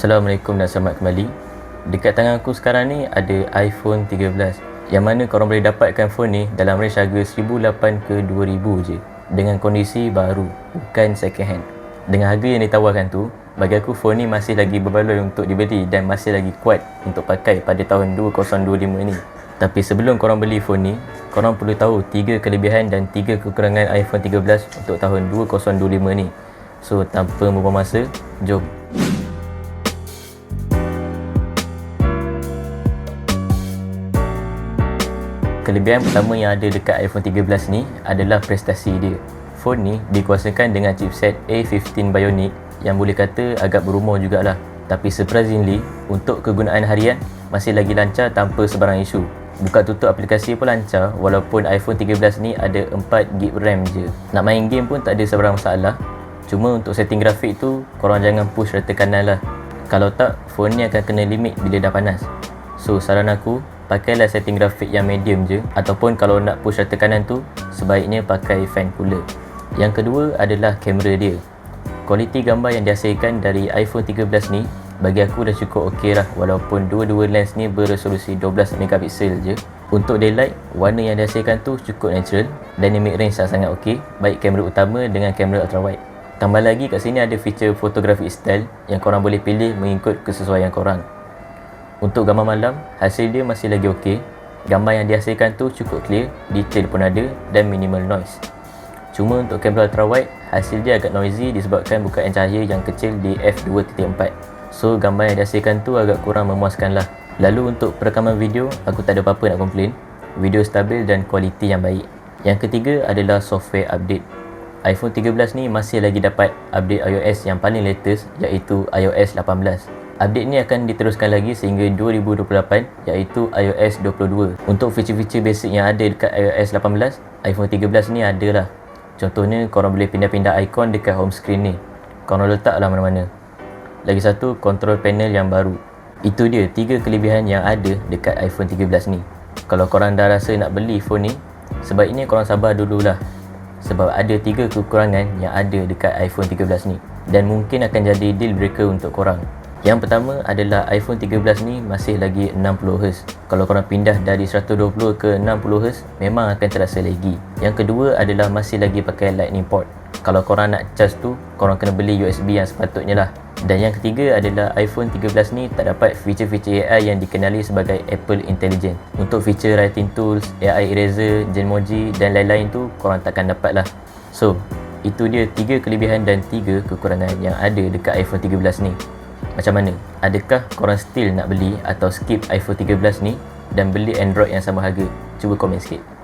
Assalamualaikum dan selamat kembali. Dekat tangan aku sekarang ni ada iPhone 13 Yang mana korang boleh dapatkan phone ni dalam range harga 1,800 ke 2,000 je. Dengan kondisi baru, bukan second hand. Dengan harga yang ditawarkan tu Bagi aku phone ni masih lagi berbaloi untuk dibeli Dan masih lagi kuat untuk pakai pada tahun 2025 ni. Tapi sebelum korang beli phone ni, korang perlu tahu 3 kelebihan dan 3 kekurangan iPhone 13 untuk tahun 2025 ni. So, tanpa membuang masa, jom. Kelebihan pertama yang ada dekat iPhone 13 ni adalah prestasi dia. Phone ni dikuasakan dengan chipset A15 Bionic yang boleh kata agak berumur jugalah. Tapi surprisingly, untuk kegunaan harian masih lagi lancar tanpa sebarang isu. Buka tutup aplikasi pun lancar walaupun iPhone 13 ni ada 4GB RAM je. Nak main game pun tak ada sebarang masalah. Cuma untuk setting grafik tu, korang jangan push rata kanan lah. Kalau tak, phone ni akan kena limit bila dah panas. So, saran aku, pakailah setting grafik yang medium je. Ataupun kalau nak push rata kanan tu sebaiknya pakai fan cooler. Yang kedua adalah kamera dia. Kualiti gambar yang dihasilkan dari iPhone 13 ni bagi aku dah cukup ok lah. Walaupun dua-dua lens ni beresolusi 12 megapiksel je. Untuk daylight warna yang dihasilkan tu cukup natural. Dynamic range sangat ok baik kamera utama dengan kamera ultrawide. Tambah lagi kat sini ada feature photographic style yang korang boleh pilih mengikut kesesuaian korang untuk gambar malam, hasil dia masih lagi okey. Gambar yang dihasilkan tu cukup clear, detail pun ada dan minimal noise. Cuma untuk kamera ultrawide, hasil dia agak noisy disebabkan bukaan cahaya yang kecil di f2.4. So, gambar yang dihasilkan tu agak kurang memuaskan lah. Lalu untuk perekaman video, aku tak ada apa-apa nak komplain. Video stabil dan kualiti yang baik. Yang ketiga adalah software update. iPhone 13 ni masih lagi dapat update iOS yang paling latest iaitu iOS 18. Update ni akan diteruskan lagi sehingga 2028 iaitu iOS 22. Untuk feature-feature basic yang ada dekat iOS 18, iPhone 13 ni ada lah. Contohnya korang boleh pindah-pindah ikon dekat home screen ni. Korang letaklah mana-mana. Lagi satu, control panel yang baru. Itu dia tiga kelebihan yang ada dekat iPhone 13 ni. Kalau korang dah rasa nak beli phone ni, sebaiknya korang sabar dululah. Sebab ada tiga kekurangan yang ada dekat iPhone 13 ni. Dan mungkin akan jadi deal breaker untuk korang. Yang pertama adalah iPhone 13 ni masih lagi 60Hz. Kalau korang pindah dari 120 ke 60Hz, memang akan terasa lagi. Yang kedua adalah masih lagi pakai lightning port. Kalau korang nak charge tu, korang kena beli USB yang sepatutnya lah. Dan yang ketiga adalah iPhone 13 ni tak dapat feature-feature AI yang dikenali sebagai Apple Intelligent. Untuk feature writing tools, AI eraser, Genmoji dan lain-lain tu korang takkan dapat lah. So, itu dia tiga kelebihan dan tiga kekurangan yang ada dekat iPhone 13 ni. Macam mana? Adakah korang still nak beli atau skip iPhone 13 ni dan beli Android yang sama harga? Cuba komen sikit.